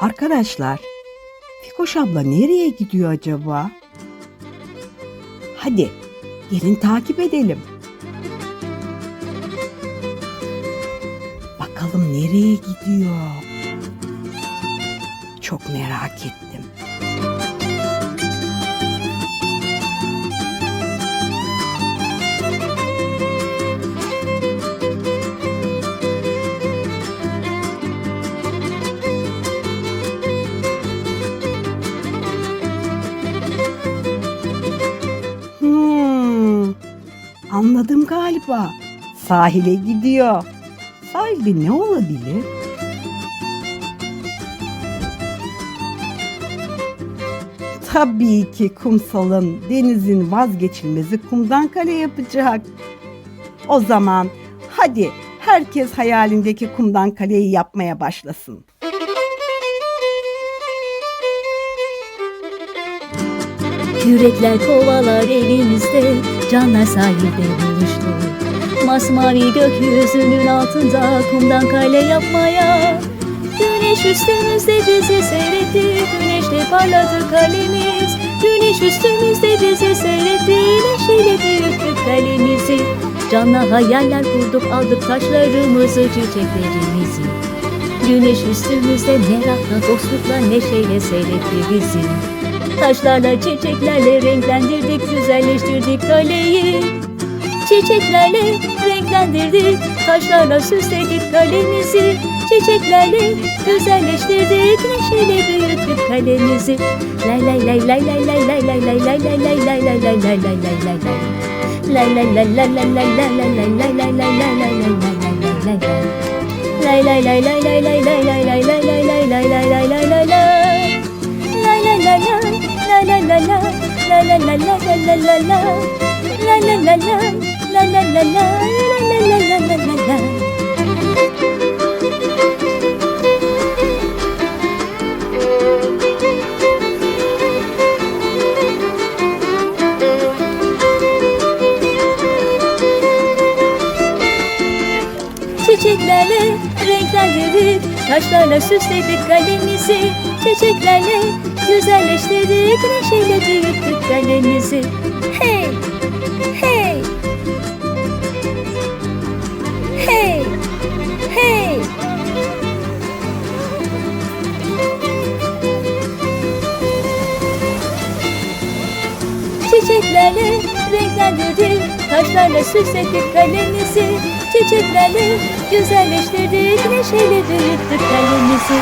Arkadaşlar, Fikoş abla nereye gidiyor acaba? Hadi, gelin takip edelim. Bakalım nereye gidiyor? Çok merak ettim. Anladım galiba. Sahile gidiyor. Sahilde ne olabilir? Tabii ki kumsalın, denizin vazgeçilmezi kumdan kale yapacak. O zaman hadi herkes hayalindeki kumdan kaleyi yapmaya başlasın. Kürekler kovalar elimizde Canlar sahilde buluştu Masmavi gökyüzünün altında Kumdan kale yapmaya Güneş üstümüzde bizi seyretti Güneşte parladı kalemiz. Güneş üstümüzde bizi seyretti Neşeyle büyüttük kalemizi. Canla hayaller kurduk aldık taşlarımızı çiçeklerimizi. Güneş üstümüzde merakla dostlukla neşeyle seyretti bizi Taşlarla çiçeklerle renklendirdik güzelleştirdik kaleyi Çiçeklerle renklendirdik taşlarla süsledik kalemizi Çiçeklerle güzelleştirdik neşeyle büyüttük kalemizi Lay lay lay lay lay lay lay lay lay lay lay lay lay lay lay lay lay lay lay lay Lay lay lay lay lay lay lay lay lay lay lay lay lay lay lay lay lay lay Lay lay lay lay lay lay lay lay lay la la la la la la la la la la la La la la la la la la la la Çiçeklerle renklendirdik Taşlarla süsledik kalemizi. Çiçeklerle güzelleştirdik Neşeyle kalemizi Hey! Hey! Hey! Hey! Çiçeklerle renklendirdik Taşlarla süsledik kalemizi Çiçeklerle güzelleştirdik Neşeyle büyüttük kalemizi